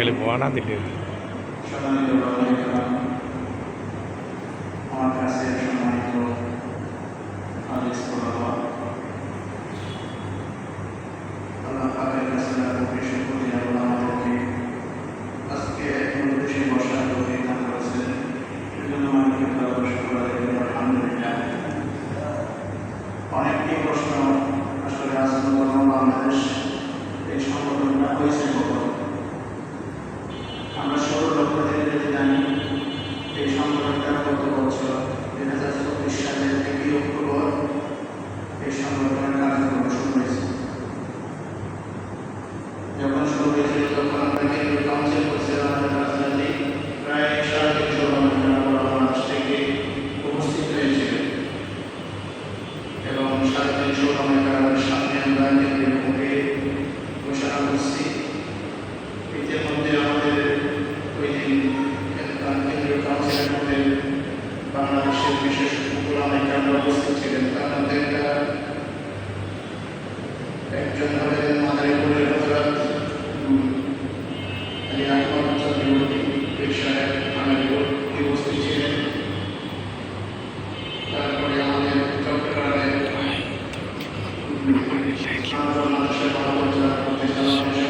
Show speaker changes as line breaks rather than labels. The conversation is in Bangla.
গেলে
ভোয়ানা দিল্লির অনেকটি প্রশ্ন আসলে আজকে বাংলাদেশ সাড়ে তিনশো সময় আমাদের ওই দিন কেন্দ্রীয় মধ্যে বাংলাদেশের বিশেষ উপরামাইকে আমরা ছিলেন। তার মধ্যে একজন Thank you.